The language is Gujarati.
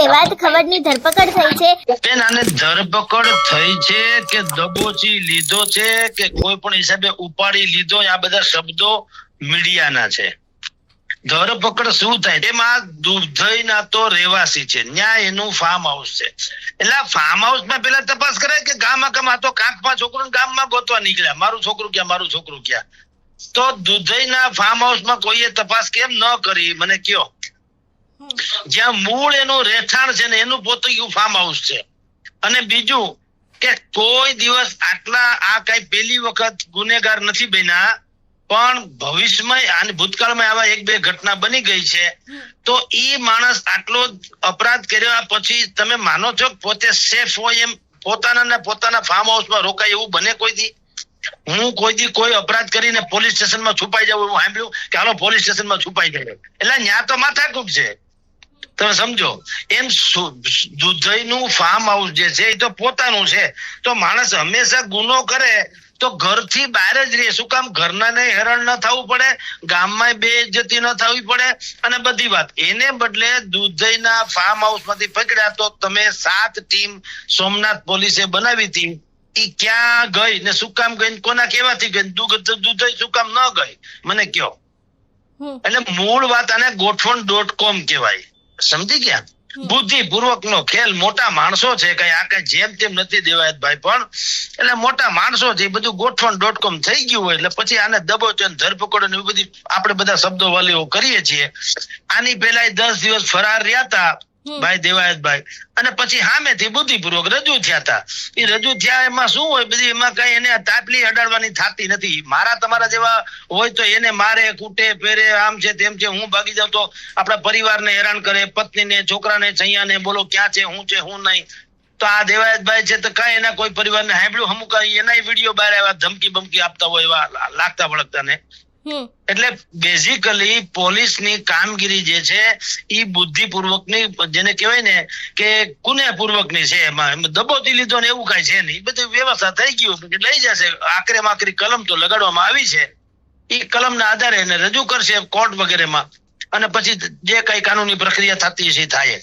દેવાયત ખવડની ધરપકડ થઈ છે. બેન આને ધરપકડ થઈ છે કે દબોચી લીધો છે કે કોઈ પણ હિસાબે ઉપાડી લીધો આ બધા શબ્દો મીડિયાના છે. ધરપકડ શું થાય? તેમાં દુધઈના તો રહેવાસી છે. ન્યા એનું ફાર્મ હાઉસ છે. એટલે ફાર્મ હાઉસમાં પેલા તપાસ કરે કે ગામમાં કમ તો કાંકમાં છોકરું ગામમાં ગોતવા નીકળ્યા. મારું છોકરું ક્યાં? મારું છોકરું ક્યાં? તો દુધઈના ફાર્મ હાઉસમાં કોઈએ તપાસ કેમ ન કરી? મને કયો. જ્યાં મૂળ એનું રહેઠાણ છે ને એનું પોતું ફાર્મ હાઉસ છે. અને બીજું કે કોઈ દિવસ આટલા આ કઈ પેલી વખત ગુનેગાર નથી બન્યા, પણ ભવિષ્યમાં અને ભૂતકાળમાં આવા એક બે ઘટના બની ગઈ છે, તો એ માણસ આટલો અપરાધ કર્યા પછી તમે માનો છો પોતે સેફ હોય એમ પોતાના પોતાના ફાર્મ હાઉસમાં રોકાય એવું બને કોઈ દી? હું કોઈ દી કોઈ અપરાધ કરીને પોલીસ સ્ટેશનમાં છુપાઈ જાઉં એવું સાંભળ્યું કે હાલો પોલીસ સ્ટેશનમાં છુપાઈ જાય એટલે ન્યા તો માથાકૂટ છે. તમે સમજો એમ દુધઈનું ફાર્મ હાઉસ જે છે એ તો પોતાનું છે. તો માણસ હંમેશા ગુનો કરે તો ઘરથી બહાર જ રહે. શું કામ? ઘરના ને હેરાન ન થવું પડે ગામમાં બે જતી ન થવી પડે અને બધી વાત. એને બદલે દુધઈના ફાર્મ હાઉસમાંથી પકડ્યા તો તમે સાત ટીમ સોમનાથ પોલીસે બનાવી હતી. એ ક્યાં ગઈ? ને શું કામ ગઈ? કોના કેવાથી ગઈ? દૂધ દૂધઈ શું કામ ન ગઈ? મને કયો એટલે મૂળ વાત આને ગોઠવણ ડોટ કોમ કહેવાય. સમજી ગયા બુદ્ધિપૂર્વક નો ખેલ મોટા માણસો છે કઈ આ કઈ જેમ તેમ નથી દેવાયતભાઈ પણ એટલે મોટા માણસો છે બધું ગોઠવણ ડોટ કોમ થઈ ગયું હોય એટલે પછી આને દબોચન ધરપકડ ને બધી આપણે બધા શબ્દો વાલીઓ કરીએ છીએ આની પેલા ઈ દસ દિવસ ફરાર રહ્યા હતા. ભાઈ દેવાયતભાઈ. અને પછી સામેથી બુદ્ધિપૂર્વક રજૂ થયા હતા. એ રજૂ થયા એમાં શું હોય? બધી એમાં કઈ એને તાપલી અડાડવાની થતી નથી. મારા તમારા જેવા હોય તો એને મારે, કૂટે, ફેરે, આમ છે, તેમ છે, હું ભાગી જાઉં તો આપણા પરિવારને હેરાન કરે, પત્નીને, છોકરાને છૈયાને બોલો ક્યાં છે, હું છે, હું નહીં. તો આ દેવાયતભાઈ છે તો કઈ એના કોઈ પરિવારને સાંભળ્યું? અમુક એના વીડિયો બહાર આવ્યા ધમકી બમકી આપતા હોય એવા લાગતા વળગતા ને. એટલે બેઝિકલી પોલીસની કામગીરી જે છે એ બુદ્ધિપૂર્વકની, જેને કહેવાય ને કે કુનેપૂર્વકની છે એમાં. દબોતી લીધો ને એવું કઈ છે નહીં. બધું વ્યવસ્થા થઈ ગયું લઈ જશે. આખરે આખરી કલમ તો લગાડવામાં આવી છે. એ કલમના આધારે એને રજૂ કરશે કોર્ટ વગેરેમાં. અને પછી જે કઈ કાનૂની પ્રક્રિયા થતી હશે થાય.